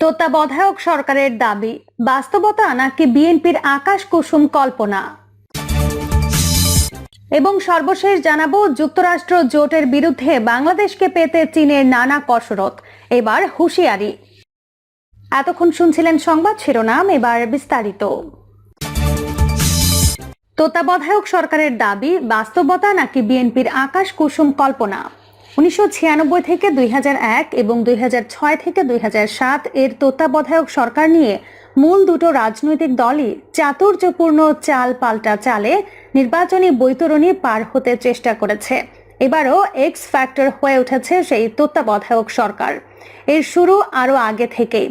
তত্ত্বাবধায়ক সরকারের দাবি, বাস্তবতা নাকি বিএনপির আকাশ কুসুম কল্পনা? এবং সর্বশেষ জানাব, যুক্তরাষ্ট্র জোটের বিরুদ্ধে বাংলাদেশকে পেতে চীনের নানা কসরত। এবার হুঁশিয়ারি। এতক্ষণ শুনছিলেন সংবাদ শিরোনাম, এবার বিস্তারিত। তত্ত্বাবধায়ক সরকারের দাবি, বাস্তবতা নাকি বিএনপির আকাশ কুসুম কল্পনা? উনিশশো ছিয়ানব্বই থেকে দুই হাজার এক এবং দুই হাজার ছয় থেকে দুই হাজার সাত এর তত্ত্বাবধায়ক সরকার নিয়ে মূল দুটো রাজনৈতিক দলই চাতুর্যপূর্ণ চাল পাল্টা চালে নির্বাচনী বৈতরণী পার হতে চেষ্টা করেছে। এবারও এক্স ফ্যাক্টর হয়ে উঠেছে সেই তত্ত্বাবধায়ক সরকার। এর শুরু আরও আগে থেকেই।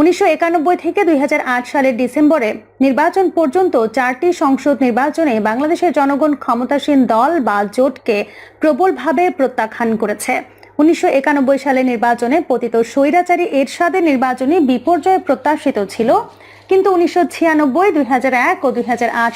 উনিশশো একানব্বই থেকে দুই হাজার আট সালের ডিসেম্বরে নির্বাচন পর্যন্ত চারটি সংসদ নির্বাচনে বাংলাদেশের জনগণ ক্ষমতাসীন দল বা জোটকে প্রবলভাবে প্রত্যাখ্যান করেছে। উনিশশো সালে নির্বাচনে পতিত স্বৈরাচারী এরশাদের নির্বাচনী বিপর্যয় প্রত্যাশিত ছিল। কিন্তু উনিশশো ছিয়ানব্বই, দুই ও দুই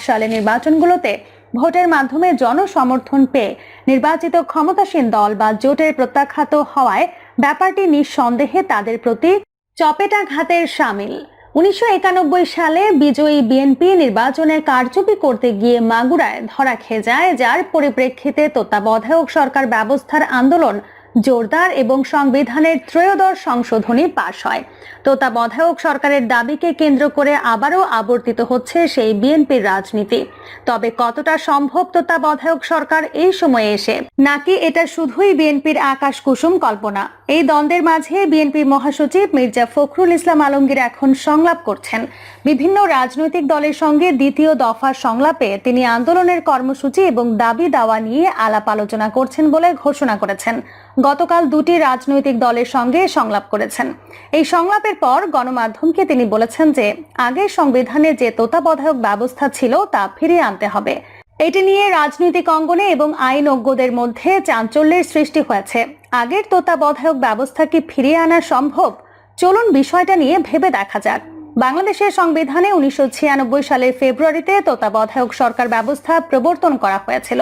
সালে নির্বাচনগুলোতে ভোটের মাধ্যমে জনসমর্থন পেয়ে নির্বাচিত ক্ষমতাসীন দল বা জোটের প্রত্যাখ্যাত হওয়ায় ব্যাপারটি নিঃসন্দেহে তাদের প্রতি চপেটাঘাতের সামিল। উনিশশো একানব্বই সালে বিজয়ী বিএনপি নির্বাচনে কারচুপি করতে গিয়ে মাগুরায় ধরা খেয়ে যায়, যার পরিপ্রেক্ষিতে তত্ত্বাবধায়ক সরকার ব্যবস্থার আন্দোলন জোরদার এবং সংবিধানের ত্রয়োদশ সংশোধনী পাশ হয়। তত্ত্বাবধায়ক সরকারের দাবিকে কেন্দ্র করে আবারও আবর্তিত হচ্ছে সেই বিএনপির রাজনীতি। তবে কতটা সম্ভব তত্ত্বাবধায়ক সরকার এই সময়ে এসে? নাকি এটা শুধুই বিএনপির আকাশ কুসুম কল্পনা? এই দ্বন্দ্বের মাঝে বিএনপির মহাসচিব মির্জা ফখরুল ইসলাম আলমগীর এখন সংলাপ করছেন। বিভিন্ন রাজনৈতিক দলের সঙ্গে দ্বিতীয় দফা সংলাপে তিনি আন্দোলনের কর্মসূচি এবং দাবি দাওয়া নিয়ে আলাপ আলোচনা করছেন বলে ঘোষণা করেছেন। গতকাল দুটি রাজনৈতিক দলের সঙ্গে সংলাপ করেছেন। এই সংলাপের পর গণমাধ্যমকে তিনি বলেছেন যে আগের সংবিধানে যে তত্ত্বাবধায়ক ব্যবস্থা ছিল তা ফিরিয়ে আনতে হবে। এটি নিয়ে রাজনৈতিক অঙ্গনে এবং আইনজ্ঞদের মধ্যে চাঞ্চল্যের সৃষ্টি হয়েছে। আগের তত্ত্বাবধায়ক ব্যবস্থা কি ফিরিয়ে আনা সম্ভব? চলুন বিষয়টা নিয়ে ভেবে দেখা যাক। বাংলাদেশের সংবিধানে উনিশশো ছিয়ানব্বই সালের ফেব্রুয়ারিতে তত্ত্বাবধায়ক সরকার ব্যবস্থা প্রবর্তন করা হয়েছিল।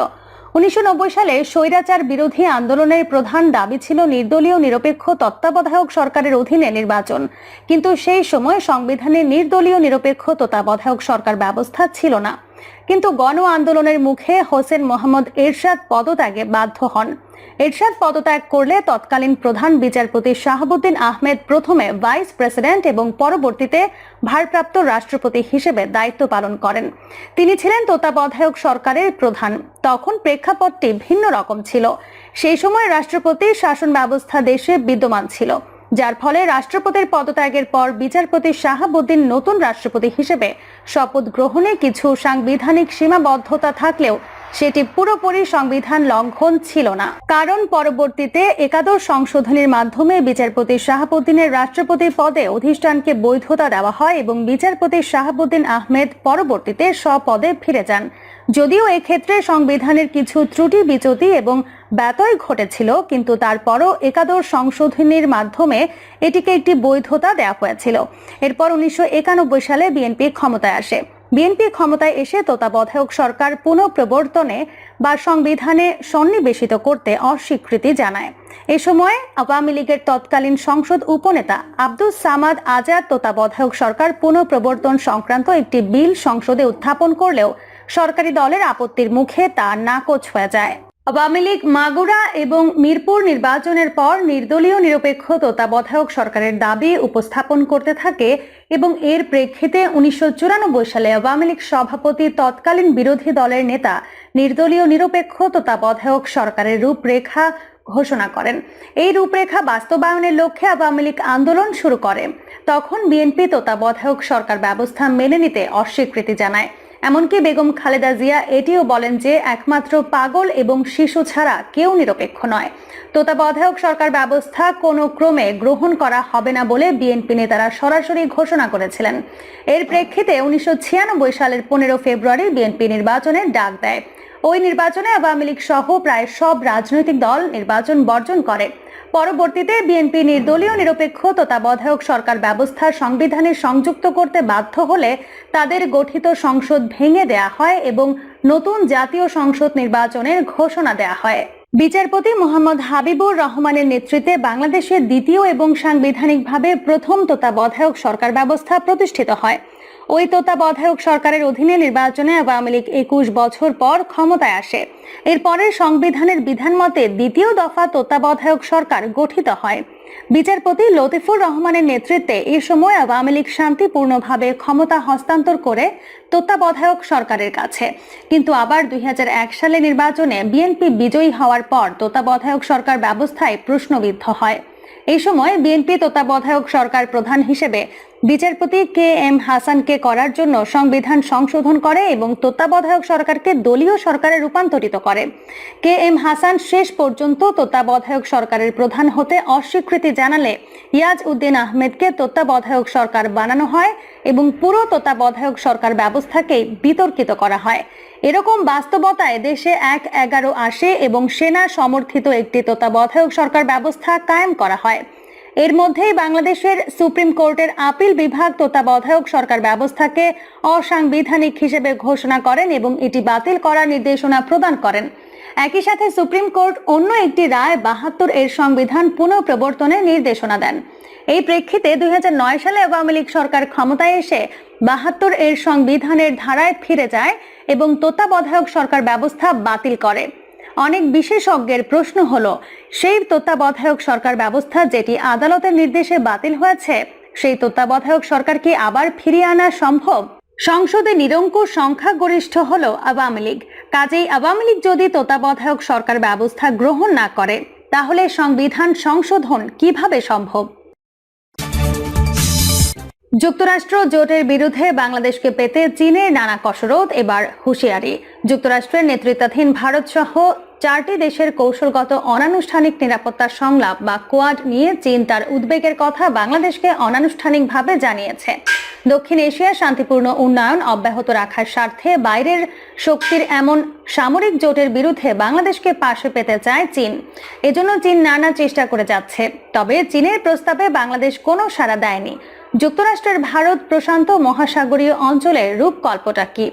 উনিশশো নব্বই সালে স্বৈরাচার বিরোধী আন্দোলনের প্রধান দাবি ছিল নির্দলীয় নিরপেক্ষ তত্ত্বাবধায়ক সরকারের অধীনে নির্বাচন। কিন্তু সেই সময় সংবিধানে নির্দলীয় নিরপেক্ষ তত্ত্বাবধায়ক সরকার ব্যবস্থা ছিল না। কিন্তু গণ আন্দোলনের মুখে হোসেন মোহাম্মদ এরশাদ পদত্যাগে বাধ্য হন। এরশাদ পদত্যাগ করলে তৎকালীন প্রধান বিচারপতি শাহাবুদ্দিন আহমেদ প্রথমে ভাইস প্রেসিডেন্ট এবং পরবর্তীতে ভারপ্রাপ্ত রাষ্ট্রপতি হিসেবে দায়িত্ব পালন করেন। তিনি ছিলেন তত্ত্বাবধায়ক সরকারের প্রধান। তখন প্রেক্ষাপটটি ভিন্ন রকম ছিল। সেই সময় রাষ্ট্রপতির শাসন ব্যবস্থা দেশে বিদ্যমান ছিল। যার ফলে রাষ্ট্রপতির পদত্যাগের পর বিচারপতি শাহাবুদ্দিন নতুন রাষ্ট্রপতি হিসেবে শপথ গ্রহণে কিছু সাংবিধানিক সীমাবদ্ধতা থাকলেও সেটি পুরোপুরি সংবিধান লঙ্ঘন ছিল না। কারণ পরবর্তীতে একাদশ সংশোধনীর মাধ্যমে বিচারপতি শাহাবুদ্দিনের রাষ্ট্রপতি পদে অধিষ্ঠানকে বৈধতা দেওয়া হয় এবং বিচারপতি শাহাবুদ্দিন আহমেদ পরবর্তীতে স্বপদে ফিরে যান। যদিও এক্ষেত্রে সংবিধানের কিছু ত্রুটি বিচ্যুতি এবং ব্যতয় ঘটেছিল, কিন্তু তারপরও একাদশ সংশোধনীর মাধ্যমে এটিকে একটি বৈধতা দেওয়া হয়েছিল। এরপর উনিশশো একানব্বই সালে বিএনপি ক্ষমতায় আসে। বিএনপি ক্ষমতায় এসে তত্ত্বাবধায়ক সরকার পুনঃপ্রবর্তনে বা সংবিধানে সন্নিবেশিত করতে অস্বীকৃতি জানায়। এ সময় আওয়ামী লীগের তৎকালীন সংসদ উপনেতা আব্দুল সামাদ আজাদ তত্ত্বাবধায়ক সরকার পুনঃপ্রবর্তন সংক্রান্ত একটি বিল সংসদে উত্থাপন করলেও সরকারি দলের আপত্তির মুখে তা নাকচ হয়ে যায়। আওয়ামী লীগ মাগুরা এবং মিরপুর নির্বাচনের পর নির্দলীয় নিরপেক্ষ তত্ত্বাবধায়ক সরকারের দাবি উপস্থাপন করতে থাকে এবং এর প্রেক্ষিতে উনিশশো চুরানব্বই সালে আওয়ামী লীগ সভাপতি তৎকালীন বিরোধী দলের নেতা নির্দলীয় নিরপেক্ষ তত্ত্বাবধায়ক সরকারের রূপরেখা ঘোষণা করেন। এই রূপরেখা বাস্তবায়নের লক্ষ্যে আওয়ামী লীগ আন্দোলন শুরু করে। তখন বিএনপি তত্ত্বাবধায়ক সরকার ব্যবস্থা মেনে নিতে অস্বীকৃতি জানায়। এমনকি বেগম খালেদা জিয়া এটিও বলেন যে একমাত্র পাগল এবং শিশু ছাড়া কেউ নিরপেক্ষ নয়। তত্ত্বাবধায়ক সরকার ব্যবস্থা কোনো ক্রমে গ্রহণ করা হবে না বলে বিএনপি নেতারা সরাসরি ঘোষণা করেছিলেন। এর প্রেক্ষিতে উনিশশো ছিয়ানব্বই সালের পনেরো ফেব্রুয়ারি বিএনপি নির্বাচনের ডাক দেয়। ওই নির্বাচনে আওয়ামী লীগ সহ প্রায় সব রাজনৈতিক দল নির্বাচন বর্জন করে। পরবর্তীতে বিএনপি নির্দলীয় নিরপেক্ষ তত্ত্বাবধায়ক সরকার ব্যবস্থা সংবিধানে সংযুক্ত করতে বাধ্য হলে তাদের গঠিত সংসদ ভেঙে দেয়া হয় এবং নতুন জাতীয় সংসদ নির্বাচনের ঘোষণা দেয়া হয়। বিচারপতি মোহাম্মদ হাবিবুর রহমানের নেতৃত্বে বাংলাদেশের দ্বিতীয় এবং সাংবিধানিকভাবে প্রথম তত্ত্বাবধায়ক সরকার ব্যবস্থা প্রতিষ্ঠিত হয়। ওই তত্ত্বাবধায়ক সরকারের অধীনে নির্বাচনে আওয়ামী লীগ একুশ বছর পর ক্ষমতায় আসে। এরপরে সংবিধানের বিধান মতে দ্বিতীয় দফা তত্ত্বাবধায়ক সরকার গঠিত হয়। বিচারপতি লতিফুর রহমানের নেতৃত্বে এ সময় আওয়ামী লীগ শান্তিপূর্ণভাবে ক্ষমতা হস্তান্তর করে তত্ত্বাবধায়ক সরকারের কাছে। কিন্তু আবার দুই হাজার এক সালে নির্বাচনে বিএনপি বিজয়ী হওয়ার পর তত্ত্বাবধায়ক সরকার ব্যবস্থায় প্রশ্নবিদ্ধ হয়। এই সময় বিএনপি তত্ত্বাবধায়ক সরকার প্রধান হিসেবে বিচারপতি কে এম হাসানকে করার জন্য সংবিধান সংশোধন করে এবং তত্ত্বাবধায়ক সরকারকে দলীয় সরকারে রূপান্তরিত করে। কে এম হাসান শেষ পর্যন্ত তত্ত্বাবধায়ক সরকারের প্রধান হতে অস্বীকৃতি জানালে ইয়াজ উদ্দিন আহমেদকে তত্ত্বাবধায়ক সরকার বানানো হয় এবং পুরো তত্ত্বাবধায়ক সরকার ব্যবস্থাকেই বিতর্কিত করা হয়। এরকম বাস্তবতায় দেশে এক এগারো আসে এবং সেনা সমর্থিত একটি তত্ত্বাবধায়ক সরকার ব্যবস্থা কায়েম করা হয়। এর মধ্যেই বাংলাদেশের সুপ্রিম কোর্টের আপিল বিভাগ তত্ত্বাবধায়ক সরকার ব্যবস্থাকে অসাংবিধানিক হিসেবে ঘোষণা করেন এবং এটি বাতিল করার নির্দেশনা প্রদান করেন। একই সাথে সুপ্রিম কোর্ট অন্য একটি রায় বাহাত্তর এর সংবিধান পুনঃপ্রবর্তনের নির্দেশনা দেন। এই প্রেক্ষিতে দুই হাজার নয় সালে আওয়ামী লীগ সরকার ক্ষমতায় এসে বাহাত্তর এর সংবিধানের ধারায় ফিরে যায় এবং তত্ত্বাবধায়ক সরকার ব্যবস্থা বাতিল করে। অনেক বিশেষজ্ঞের প্রশ্ন হলো, সেই তত্ত্বাবধায়ক সরকার ব্যবস্থা যেটি আদালতের নির্দেশে বাতিল হয়েছে, সেই তত্ত্বাবধায়ক সরকার কি আবার ফিরিয়ে আনা সম্ভব? সংসদে নিরঙ্কুশ সংখ্যাগরিষ্ঠ হল আওয়ামী লীগ। কাজেই আওয়ামী লীগ যদি তত্ত্বাবধায়ক সরকার ব্যবস্থা গ্রহণ না করে, তাহলে সংবিধান সংশোধন কীভাবে সম্ভব? যুক্তরাষ্ট্র জোটের বিরুদ্ধে বাংলাদেশকে পেতে চীনের নানা কসরত, এবার হুঁশিয়ারি। যুক্তরাষ্ট্রের নেতৃত্বাধীন ভারত সহ চারটি দেশের কৌশলগত অনানুষ্ঠানিক নিরাপত্তা সংলাপ বা কোয়াড নিয়ে চীন তার উদ্বেগের কথা বাংলাদেশকে অনানুষ্ঠানিকভাবে জানিয়েছে। দক্ষিণ এশিয়ার শান্তিপূর্ণ উন্নয়ন অব্যাহত রাখার স্বার্থে বাইরের শক্তির এমন সামরিক জোটের বিরুদ্ধে বাংলাদেশকে পাশে পেতে চায় চীন। এজন্য চীন নানা চেষ্টা করে যাচ্ছে। তবে চীনের প্রস্তাবে বাংলাদেশ কোনো সাড়া দেয়নি। যুক্তরাষ্ট্রের ভারত প্রশান্ত মহাসাগরীয় অঞ্চলের রূপকল্পটা কি?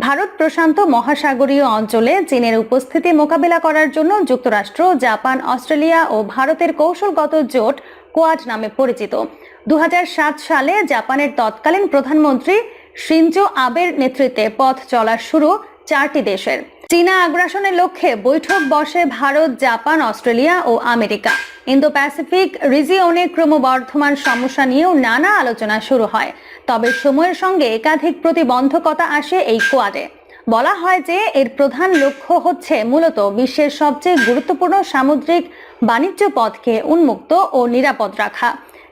ভারত প্রশান্ত মহাসাগরীয় অঞ্চলে চীনের উপস্থিতি মোকাবিলা করার জন্য যুক্তরাষ্ট্র, জাপান, অস্ট্রেলিয়া ও ভারতের কৌশলগত জোট কোয়াড নামে পরিচিত। দু হাজার সাত সালে জাপানের তৎকালীন প্রধানমন্ত্রী শিনজো আবের নেতৃত্বে পথ চলা শুরু চারটি দেশের। চীনা আগ্রাসনের লক্ষ্যে বৈঠক বসে ভারত, জাপান, অস্ট্রেলিয়া ও আমেরিকা। ইন্দো প্যাসিফিক রিজিয়নে ক্রমবর্ধমান সমস্যা নিয়েও নানা আলোচনা শুরু হয়। তবে সময়ের সঙ্গে একাধিক প্রতিবন্ধকতা আসে এই কোয়াডে। বলা হয় যে, এর প্রধান লক্ষ্য হচ্ছে মূলত বিশ্বের সবচেয়ে গুরুত্বপূর্ণ সামুদ্রিক বাণিজ্য পথকে উন্মুক্ত ও নিরাপদ রাখা।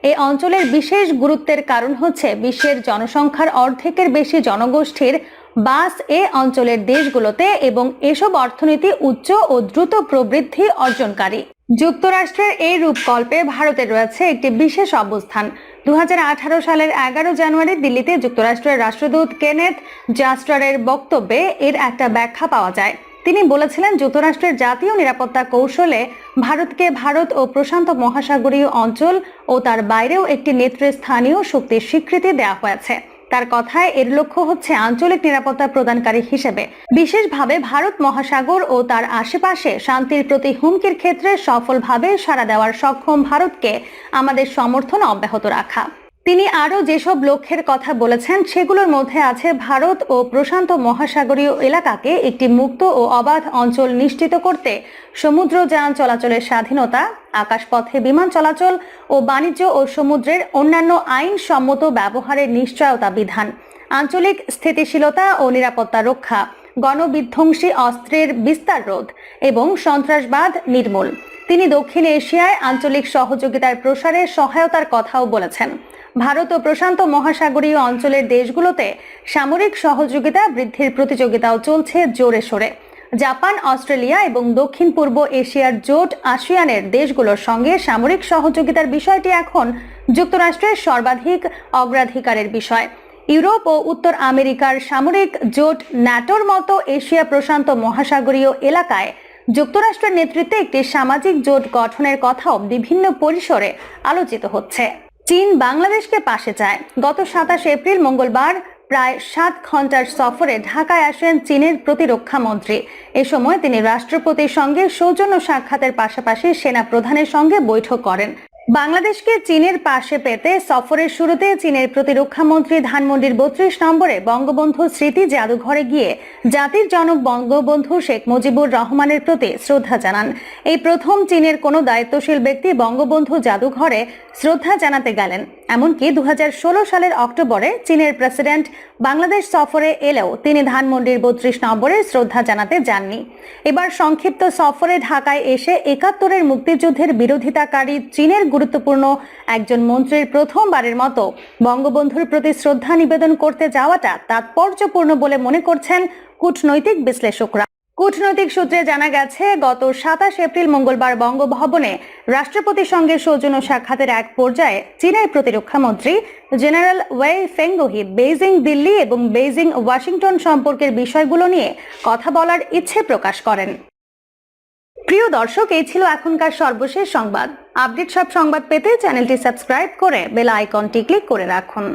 এই অঞ্চলের বিশেষ গুরুত্বের কারণ হচ্ছে বিশ্বের জনসংখ্যার অর্ধেকের বেশি জনগোষ্ঠীর বাস এ অঞ্চলের দেশগুলোতে এবং এসব অর্থনীতি উচ্চ ও দ্রুত প্রবৃদ্ধি অর্জনকারী। যুক্তরাষ্ট্রের এই রূপকল্পে ভারতের রয়েছে একটি বিশেষ অবস্থান। দু হাজার আঠারো সালের এগারো জানুয়ারি দিল্লিতে যুক্তরাষ্ট্রের রাষ্ট্রদূত কেনেথ জাস্টারের বক্তব্যে এর একটা ব্যাখ্যা পাওয়া যায়। তিনি বলেছিলেন, যুক্তরাষ্ট্রের জাতীয় নিরাপত্তা কৌশলে ভারতকে ভারত ও প্রশান্ত মহাসাগরীয় অঞ্চল ও তার বাইরেও একটি নেতৃস্থানীয় শক্তির স্বীকৃতি দেওয়া হয়েছে। তার কথায় এর লক্ষ্য হচ্ছে আঞ্চলিক নিরাপত্তা প্রদানকারী হিসেবে। বিশেষভাবে ভারত মহাসাগর ও তার আশেপাশে শান্তির প্রতি হুমকির ক্ষেত্রে সফলভাবে সাড়া দেওয়ার সক্ষম ভারতকে আমাদের সমর্থন অব্যাহত রাখা। তিনি আরও যেসব লক্ষ্যের কথা বলেছেন, সেগুলোর মধ্যে আছে ভারত ও প্রশান্ত মহাসাগরীয় এলাকাকে একটি মুক্ত ও অবাধ অঞ্চল নিশ্চিত করতে সমুদ্রযান চলাচলের স্বাধীনতা, আকাশপথে বিমান চলাচল ও বাণিজ্য ও সমুদ্রের অন্যান্য আইনসম্মত ব্যবহারের নিশ্চয়তা বিধান, আঞ্চলিক স্থিতিশীলতা ও নিরাপত্তা রক্ষা, গণবিধ্বংসী অস্ত্রের বিস্তার রোধ এবং সন্ত্রাসবাদ নির্মূল। তিনি দক্ষিণ এশিয়ায় আঞ্চলিক সহযোগিতার প্রসারে সহায়তার কথাও বলেছেন। ভারত ও প্রশান্ত মহাসাগরীয় অঞ্চলের দেশগুলোতে সামরিক সহযোগিতা বৃদ্ধির প্রতিযোগিতাও চলছে জোরে সোরে। জাপান, অস্ট্রেলিয়া এবং দক্ষিণ পূর্ব এশিয়ার জোট আসিয়ানের দেশগুলোর সঙ্গে সামরিক সহযোগিতার বিষয়টি এখন যুক্তরাষ্ট্রের সর্বাধিক অগ্রাধিকারের বিষয়। ইউরোপ ও উত্তর আমেরিকার সামরিক জোট ন্যাটোর মতো এশিয়া প্রশান্ত মহাসাগরীয় এলাকায় যুক্তরাষ্ট্রের নেতৃত্বে একটি সামাজিক জোট গঠনের কথাও বিভিন্ন পরিসরে আলোচিত হচ্ছে। চীন বাংলাদেশকে পাশে চায়। গত সাতাশ এপ্রিল মঙ্গলবার প্রায় সাত ঘণ্টার সফরে ঢাকায় আসেন চীনের প্রতিরক্ষা মন্ত্রী। এ সময় তিনি রাষ্ট্রপতির সঙ্গে সৌজন্য সাক্ষাতের পাশাপাশি সেনা প্রধানের সঙ্গে বৈঠক করেন। বাংলাদেশকে চীনের পাশে পেতে সফরের শুরুতে চীনের প্রতিরক্ষা মন্ত্রী ধানমন্ডির বত্রিশ নম্বরে বঙ্গবন্ধু স্মৃতি জাদুঘরে গিয়ে জাতির জনক বঙ্গবন্ধু শেখ মুজিবুর রহমানের প্রতি শ্রদ্ধা জানান। এই প্রথম চীনের কোনো দায়িত্বশীল ব্যক্তি বঙ্গবন্ধু জাদুঘরে শ্রদ্ধা জানাতে গেলেন। এমনকি দু হাজার ষোলো সালের অক্টোবরে চীনের প্রেসিডেন্ট বাংলাদেশ সফরে এলেও তিনি ধানমন্ডির বত্রিশ নম্বরে শ্রদ্ধা জানাতে যাননি। এবার সংক্ষিপ্ত সফরে ঢাকায় এসে একাত্তরের মুক্তিযুদ্ধের বিরোধিতাকারী চীনের গুরুত্বপূর্ণ একজন মন্ত্রীর প্রথমবারের মতো বঙ্গবন্ধুর প্রতি শ্রদ্ধা নিবেদন করতে যাওয়াটা তাৎপর্যপূর্ণ বলে মনে করছেন কূটনৈতিক বিশ্লেষকরা। কূটনৈতিক সূত্রে জানা গেছে, গত সাতাশ এপ্রিল মঙ্গলবার বঙ্গভবনে রাষ্ট্রপতির সঙ্গে সৌজন্য সাক্ষাতের এক পর্যায়ে চীনের প্রতিরক্ষা মন্ত্রী general Wei Fenghe Beijing, Delhi এবং বেইজিং, ওয়াশিংটন সম্পর্কের বিষয়গুলো নিয়ে কথা বলার ইচ্ছে প্রকাশ করেন। প্রিয় দর্শক, এই ছিল এখনকার সর্বশেষ সংবাদ। আপডেট সব সংবাদ পেতে চ্যানেলটি সাবস্ক্রাইব করে বেল আইকনটি ক্লিক করে রাখুন।